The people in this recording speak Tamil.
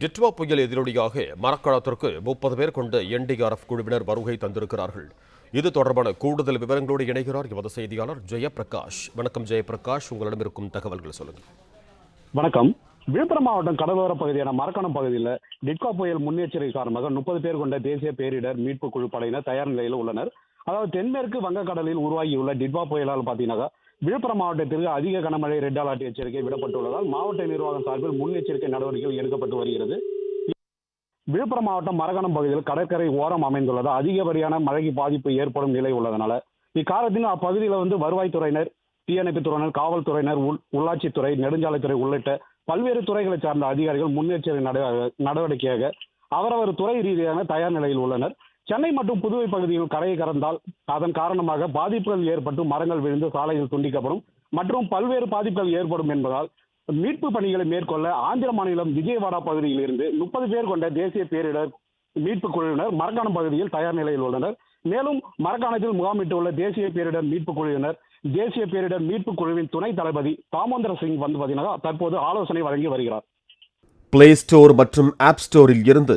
டிட்வா புயல் எதிரொலியாக மரக்காணத்திற்கு முப்பது பேர் கொண்ட என்டிஆர்எஃப் குழுவினர் வருகை தந்திருக்கிறார்கள். இது தொடர்பான கூடுதல் விவரங்களோடு இணைகிறார் எமது செய்தியாளர் ஜெயபிரகாஷ். வணக்கம் ஜெயபிரகாஷ். உங்களிடம் இருக்கும் தகவல்கள் சொல்லுங்கள் வணக்கம். விழுப்புரம் மாவட்டம் கடலோர பகுதியான மரக்கணம் பகுதியில் டிட்கா புயல் முன்னெச்சரிக்கை காரணமாக முப்பது பேர் கொண்ட தேசிய பேரிடர் மீட்பு குழு படையினர் தயார் நிலையில் உள்ளனர். அதாவது தென்மேற்கு வங்கக்கடலில் உருவாகியுள்ள டிட்வா புயலால் பார்த்தீங்கன்னா விழுப்புரம் மாவட்டத்திற்கு அதிக கனமழை ரெட் அலர்ட் எச்சரிக்கை விடப்பட்டுள்ளதால் மாவட்ட நிர்வாகம் சார்பில் முன்னெச்சரிக்கை நடவடிக்கைகள் எடுக்கப்பட்டு வருகிறது. விழுப்புரம் மாவட்டம் மரகணம் பகுதியில் கடற்கரை ஓரம் அமைந்துள்ளதால் அதிகப்படியான மழைக்கு பாதிப்பு ஏற்படும் நிலை உள்ளதனால இக்காலத்தில் அப்பகுதியில் வந்து வருவாய்த்துறையினர் தீயணைப்புத்துறையினர் காவல்துறையினர் உள் உள்ளாட்சித்துறை நெடுஞ்சாலைத்துறை உள்ளிட்ட பல்வேறு துறைகளை சார்ந்த அதிகாரிகள் முன்னெச்சரிக்கை நடவடிக்கையாக அவரவர் துறை ரீதியான தயார் நிலையில் உள்ளனர். சென்னை மற்றும் புதுவை பகுதியில் கரையை கடந்தால் அதன் காரணமாக பாதிப்புகள் ஏற்பட்டு மரங்கள் விழுந்து சாலைகள் துண்டிக்கப்படும் மற்றும் பல்வேறு பாதிப்புகள் ஏற்படும் என்பதால் மீட்பு பணிகளை மேற்கொள்ள ஆந்திர மாநிலம் விஜயவாடா பகுதியில் இருந்து முப்பது பேர் கொண்ட தேசிய பேரிடர் மீட்பு குழுவினர் மரக்காணம் பகுதியில் தயார் நிலையில் உள்ளனர். மேலும் மரக்காணத்தில் முகாமிட்டுள்ள தேசிய பேரிடர் மீட்பு குழுவினர் தேசிய பேரிடர் மீட்பு குழுவின் துணை தளபதி தாமோந்தர சிங் வந்து பார்த்தீங்கன்னா தற்போது ஆலோசனை வழங்கி வருகிறார். பிளே ஸ்டோர் மற்றும் ஆப் ஸ்டோரில் இருந்து